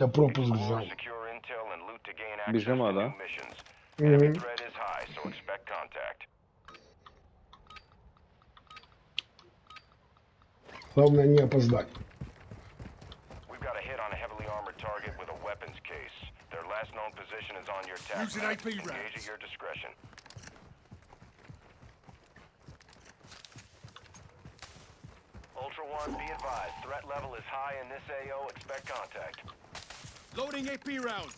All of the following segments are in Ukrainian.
Я пропуск взяв. Secure intel and loot to gain access Біжимо, to да? new missions. Мгм. Enemy threat is high, so expect contact. Главное не опоздать. We've got a hit on a heavily armored target with a weapons case. Their last known position is on your task Using map. AP Engage rounds. at your discretion. Ultra One, be advised. Threat level is high in this AO. Expect contact. Loading AP rounds.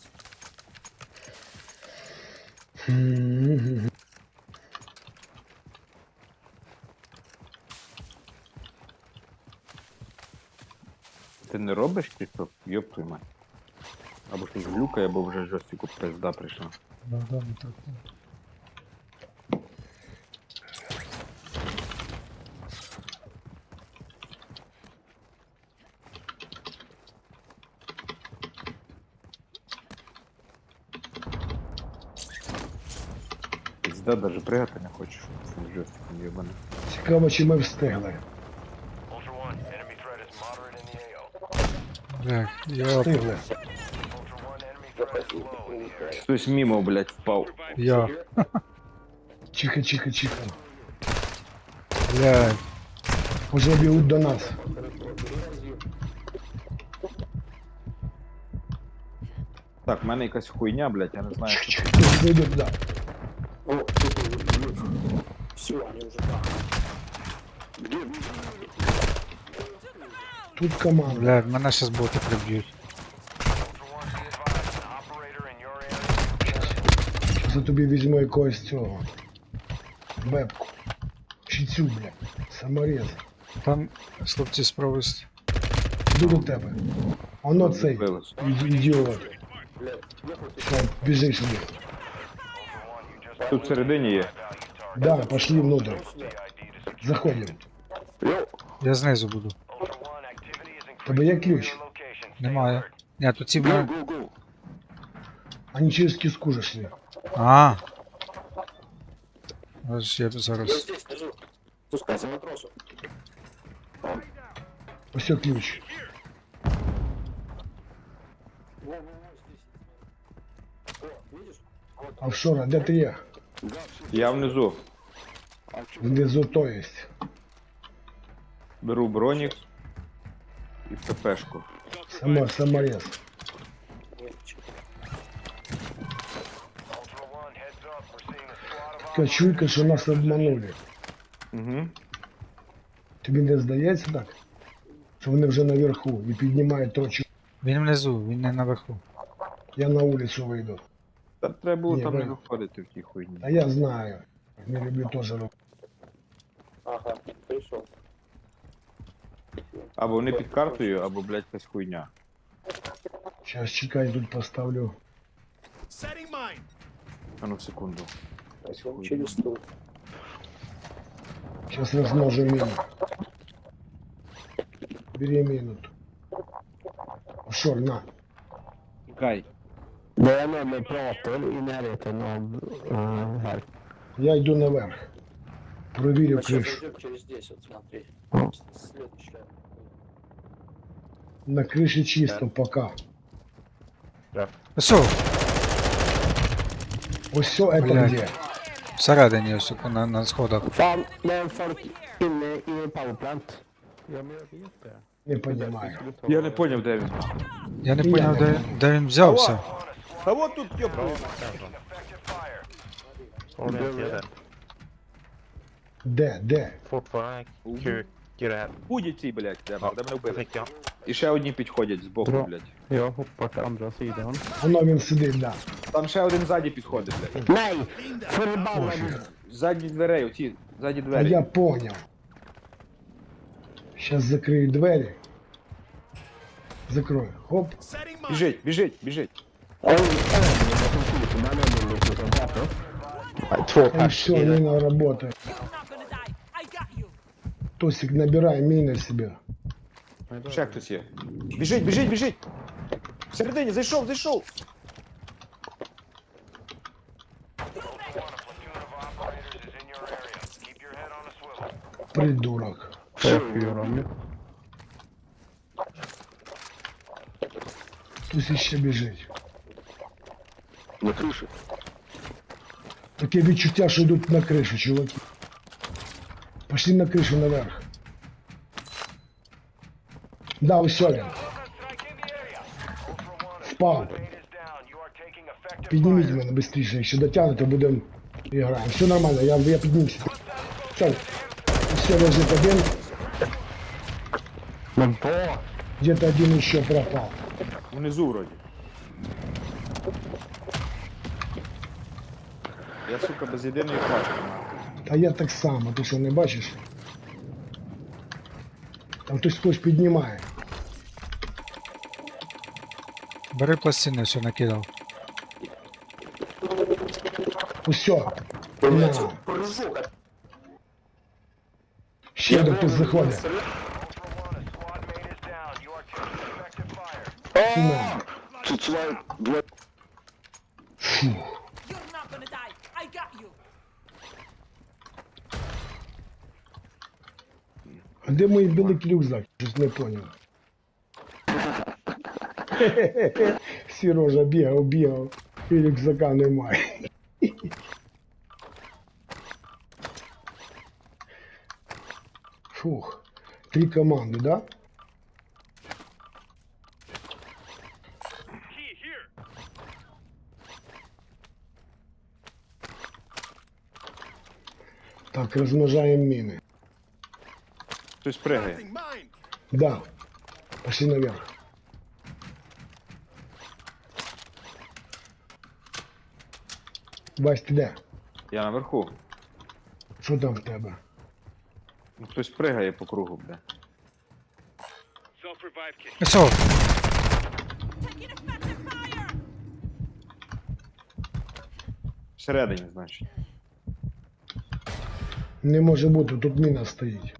Ти не робиш тікток? Йоп твою мать. Або щось глюкає, або вже жорстику пизда прийшла. Да, да, так. Пизда, даже пригати не хочеш з цим жорстиком йобаним. Цікаво, чи ми встигли. Ultra One, enemy threat is moderate in the AO. Бля, я, Встигли. Ultra One, enemy threat is low in the area. Хтось мімо, блядь, впав. я, Тихо, тихо, тихо. бля, Уже бігуть до нас. Так, в мене якась хуйня, блядь, я не знаю, Чик, що. Чик, тут вийдуть, да. Все, они уже там. Тут команда. бля, мене щас боти приб'ють. Зараз я тобі візьму якогось цього. Бебку. Чи цю, бля. Саморез. Там хлопці справи. с- Йду до тебе. Воно цей. Вбилось. Ідіот. Все, біжи сюди. Ultra One, you just Тут всередині є. value target. Да, пошли внутрь. TID to secure. Заходимо. Я знизу буду. Ultra One, activity is Тебе є increasing near ключ? your location. Stay Немає. alert. Ні, тут ці мене. Они через киску же шли. А. Ось я Я зараз. здесь лежу. Спускайся матросу. Ось ключ. Во, во, во, здесь. О, видишь? Вот. Офшора, де ти є? Я внизу. Внизу то есть. Беру бронік і ППшку. Само, саморез. Чуйка, що нас обманули. Угу. Тобі не здається так? Що вони вже наверху і піднімають точку. Він внизу, він не наверху. Я на вулицю вийду. Та треба було Ні, там не ви- виходити в тій хуйні. А я знаю. Не люблю теж робити. Ага, пришел. Або вони під картою, або, блядь, якась хуйня. Зараз чекай, тут поставлю. Setting mine. А ну секунду. Пойдем через стул. Зараз розмножу міну. Бери міну. тут. Офшор, на. Кай. Det är någon med pratar i närheten av uh, här. Я йду наверх. Провірю Мы сейчас кришу. зайдем через 10, смотри. Ja. Следующая. На криші чисто, пока. Ось, Ось все это Блядь. где? всередині, ось на, на сходах. Fan, det är folk inne i en powerplant. Ja, men jag vet det. Не понимаю. Skulle ta- Я не поняв, де він. Я не Я поняв, не де, де він взявся. А от тут. Orienterad. Де, де? Det här. Будь ці, блядь, де, мене вбили. І ще одні підходять збоку, блядь. Hoppar till andra sidan. Воно він сидить, да. Там ще один ззаді підходить, блядь. Nej! Förbannade! Ззаді дверей, оці, ззаді А я понял. Сейчас закрию двері. Закрою. Хоп. Біжить, біжить, біжить. Oj, överlevnad som skjuter med en överlevnad som pratar. Nej, Två И pers все, i det. мина работает. You're not gonna die. I got you. Тосик, набирай мины себе. Ще хтось є. Біжить, біжить, біжить. Всередині, зайшов, зайшов. Ultra One, a platoon of operators is in your area. Keep your head on a swivel. Придурок. Jag gör dem На крыше. Таке відчуття, що йдуть на кришу, чуваки. Пошли на кришу наверх. Да, ось він. Впав. Підніміть мене швидше, якщо дотягнете, будемо граємо. Все нормально, я, я піднімся. Все, все лежить один, где-то один еще пропал. Внизу вроді. Я, сука, без єдиної пачки. нахуй. А я так само, ти що не бачиш? Там хтось хтось піднімає. Бери пластини, все накидав. Усе. На. Ще один хтось заходить. Ultra One, a А де мій великий рюкзак? Щось не поняв. Сережа бігав, бігав, і рюкзака немає. Фух. Три команди, да? Так, розмножаємо міни. Хтось пригає. Да. Пошли наверх. Вась, ти де? Я наверху. Що там в тебе? Ну, Хтось пригає по кругу, бля. Fire. Всередині, значить. Не може бути, тут міна стоїть.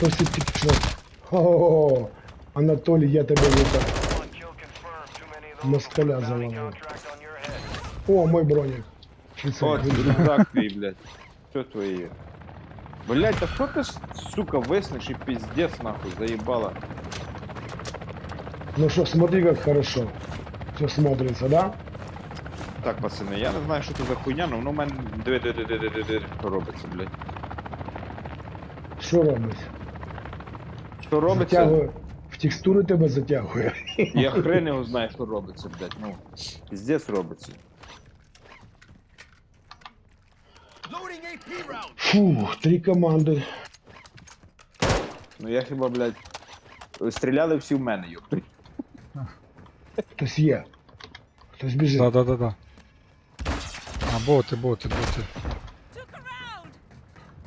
Хтось тільки що. О, Анатолій, я тебе вітаю. Москаля head. О, мой бронік. Чи це? О, рюкзак твій, блядь. Що твої? Блядь, та що ти, сука, виснеш і пиздец, нахуй, заїбала. Ну что, смотри, как хорошо. Все смотрится, да? Так, пацани, я не знаю, що це за хуйня, але воно в мене. Диви, диви, диви, диви, диви, що робиться, блядь. Що робить? Що робиться? Затягує. В текстури тебе затягує. Я хрен його знаю, що робиться, блядь. Ну, пиздец робиться. Loading AP rounds. Фух, три команди. Ну я хіба, блядь. Стріляли всі в мене, йоп. Хтось є. Хтось біжить. да, да, да, да. А, боти, боти, боти. Took a round.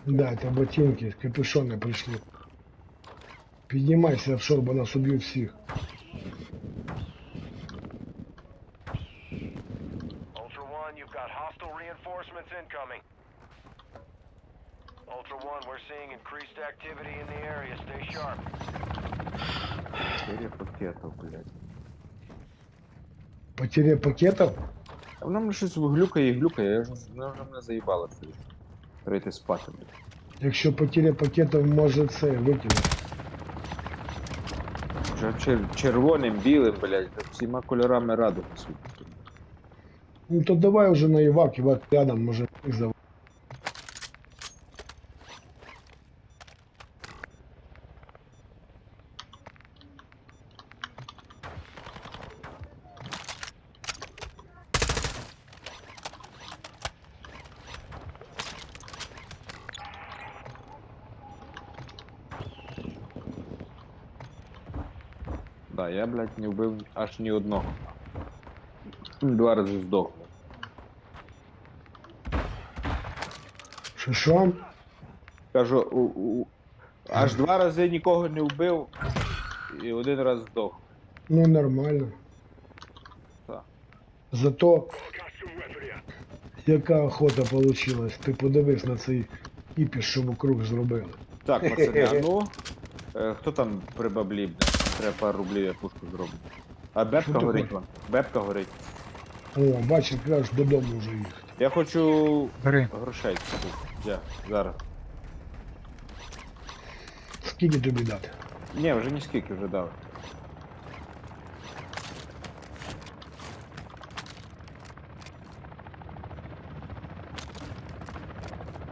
Да, це ботинки, капюшони прийшли. Піднімайся офшор, бо нас уб'ють всіх. Ultra One, you've got hostile reinforcements incoming. Ultra One, we're seeing increased activity in the area. Stay sharp. Чотири пакетів, блядь. Потеря пакетів? А воно мені щось глюкає і глюкає, я вже, воно вже мене заїбало це. Прийти спати, блядь. Якщо потеря пакетів, може це викинути. Вже чер- червоним, білим, блядь, всіма кольорами радуги. Ну то давай уже на Івак, Івак рядом, може їх зав... Да, я, блядь, не вбив аж ні одного. Два рази здох. Що що? Кажу, у, у, аж два рази нікого не вбив і один раз здох. Ну нормально. Так. Зато яка охота получилась. Ти подивись на цей іпіш, що вокруг зробили. Так, пацани, а ну. Е, хто там при баблі, блядь? Треба пару рублів, я пушку зроблю. А бебка Що горить вон. Бебка горить. О, бачиш, кажеш, додому вже їхати. Я хочу Бери. грошей. Я, зараз. Скільки тобі дати? Ні, вже ні скільки вже дав.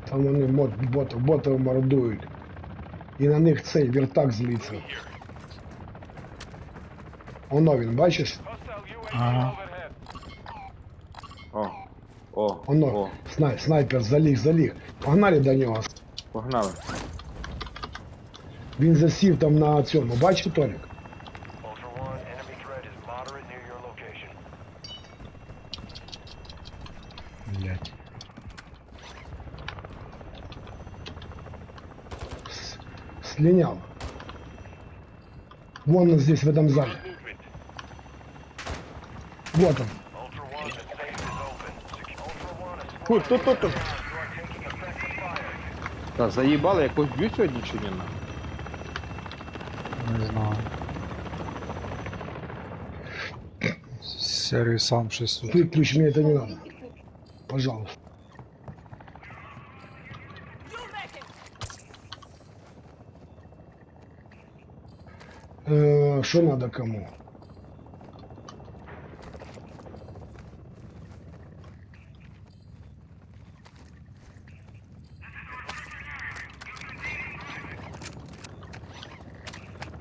Там вони мод, боти, боти мордують. І на них цей віртак злиться. Оно він, бачиш? Ага. О, о, Оно, о, снай, снайпер заліг, заліг. Погнали до нього. погнали. Він засів там на цьому, бачиш, Толік? Ultra One, enemy threat is moderate near your location. Блять. С- Слинял. Вон он здесь, в этом зале. One, a Фу, squad тут, тут, тут. you are taking effective fire. Та заїбали, якось б'ють сьогодні чи ні? на? Не знаю. Серый сам щось тут. Выключи, мне это не надо. Пожалуйста. You make it. Э, Что надо кому?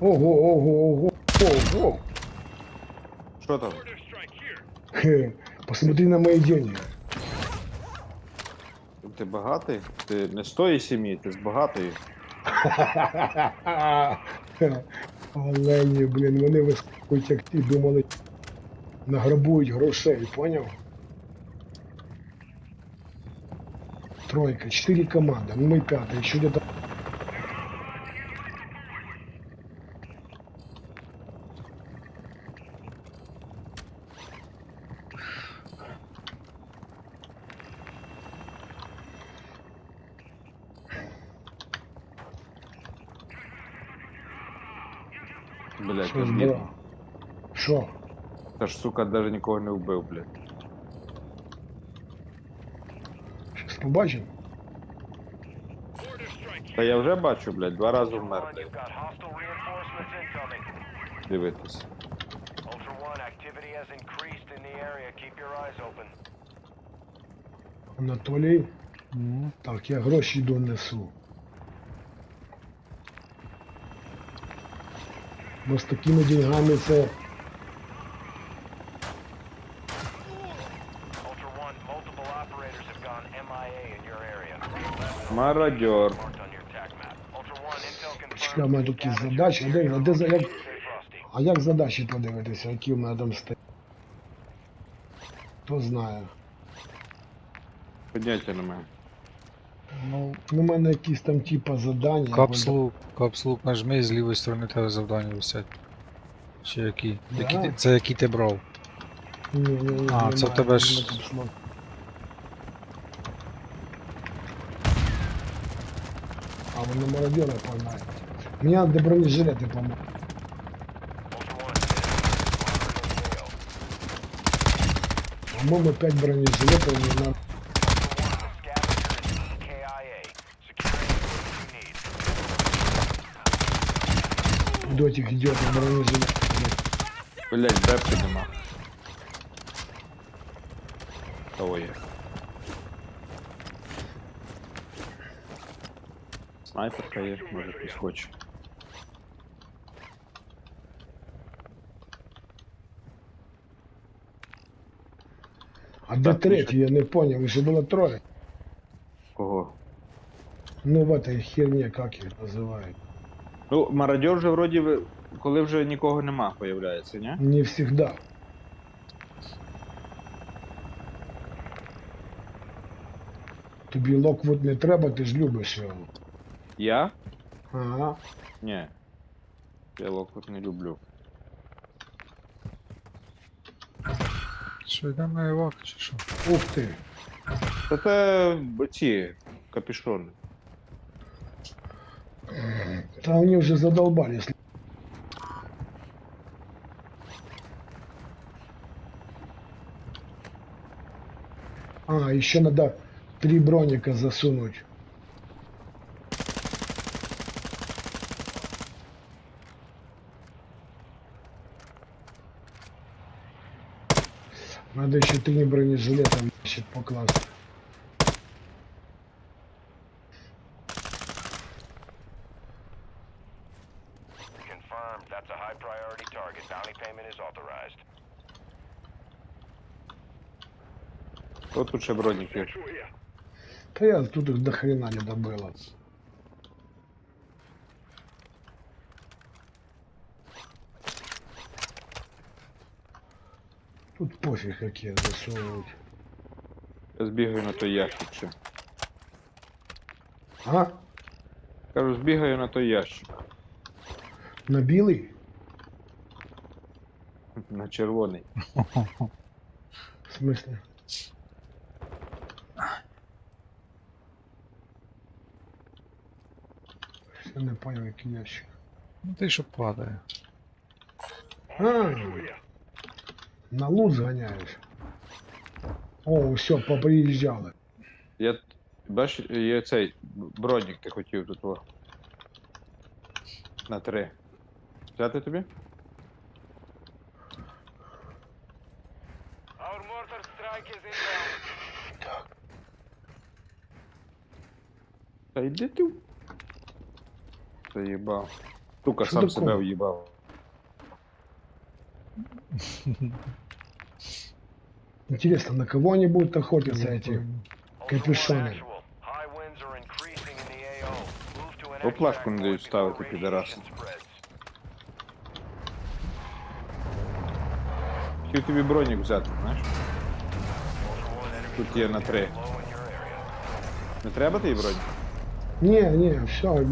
Ого, ого, ого, ого. Що там? Хе, Посмотри на мои деньги. Ти багатий? Ти не з тої сім'ї, ти з багатої. Олені, блін, вони вискакують як ті, думали, награбують грошей, поняв? Тройка, чотири команди, ну ми п'ятий, що где-то... Блять, Що ж було? Що? Та ж, сука, даже нікого не вбив, блядь. Щас побачимо? Та я вже бачу, блядь, два рази вмер, блядь. Дивитись. Анатолій? М, Так, я гроші донесу. Бо з такими деньгами це intel Чекай, у мене тут confirmed. задачі. А де, а де за як, а як задачі подивитися, які в мене там стоять? Хто знає. Поняття немає. Ну, Ну, у мене якісь там типа задання. капслук, капслук нажми і з лівої сторони тебе завдання висять. Чи які? які Да. це які ти брав? Ні, ні, ні, А, це в немає, тебе ж- на мародера погнать. меня надо бронежилеты помочь. По-моему, 5 бронежилетов не надо. Дотик идет на бронежилет. Блять, бэпка нема. Кого я? Снайперка є, може хтось хоче. А Так, третій, я не понял, ще було троє. Кого? Ну в этой херне, как їх називають. Ну, мародьор же вроді коли вже нікого нема, появляється, ні? Не всегда. Тобі Локвуд не треба, ти ж любиш його. Я? Ага. Ні. Я локвот не люблю. Що йде на івак, чи що? Ух ти. Та це б- ці капюшони. Та вони вже задолбали. если- А, еще надо три броника засунуть. Надо еще не бронежилетом значит, по классу. Вот лучше броники? Та я тут их до хрена не добила. Тут пофиг какие засовывать. Я збігаю на той ящик ще. А? Кажу, збігаю на той ящик. На белый? На червоний. В смысле? Я не понял, який ящик. Ну ти що падає. А, на луз гоняешь. О, все, поприезжали. Я. т- Бачиш, є цей бронік ти хотів тут во. На три. Взяти тобі? Our mortar strike is inbound. Та йди ти. в- Заїбав. Сука, Що сам таке? себе в'їбав. Интересно, на кого они будут охотиться Не эти? пойму. Ultra One Капюшоны. actual. High winds are increasing in the AO. Move to an Бо плашку extract не дають point ставити, before підараси. radiation spreads. Хотів тобі бронік взяти, знаєш? Ultra One, enemy Тут є на три. low in your area. Не треба тобі бронік? Не, не, все.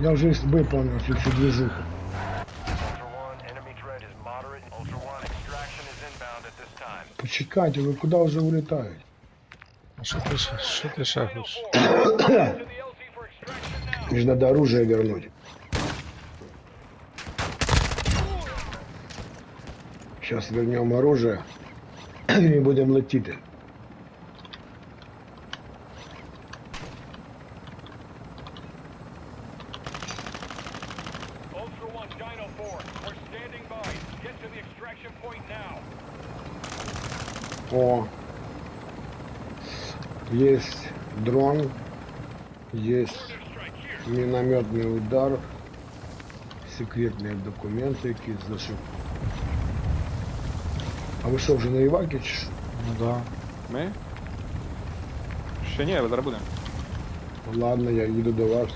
Я уже выполнил всю всю чекайте, а вы куда уже улітають? А що ти, що ти ще хочеш? Мені оружие вернуть. Сейчас вернем оружие и будем летіти. О, есть дрон, есть минометный удар, секретные документы якісь зашив. А ви що, вже на Івакі чи що? Ну да. Ми? Ще ні, зараз будемо. Ладно, я їду до вас.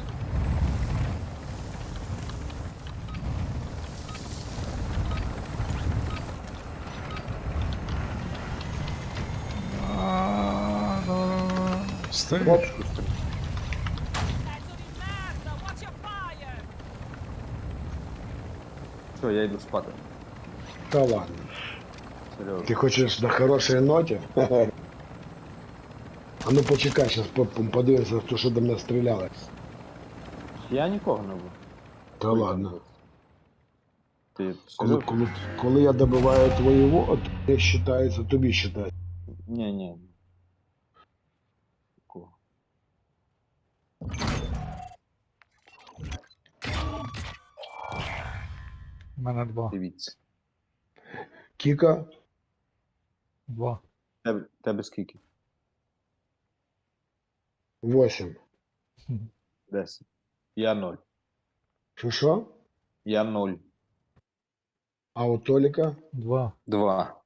fire! Все, я йду спати. Та ладно. Серйозно. Ти хочеш на хорошій ноті? А ну почекай, зараз подивимося, хто що до мене стріляли. Я нікого не був. Та ладно. Ти Коли, серйозно? коли, коли я добиваю твоєго, то не вважається, тобі вважається. Ні, ні. У мене два. Дивіться. Кіка, Два. Тебе, тебе скільки? 8. Десять. Я ноль. Що що? Я ноль. А у Толіка Два. Два.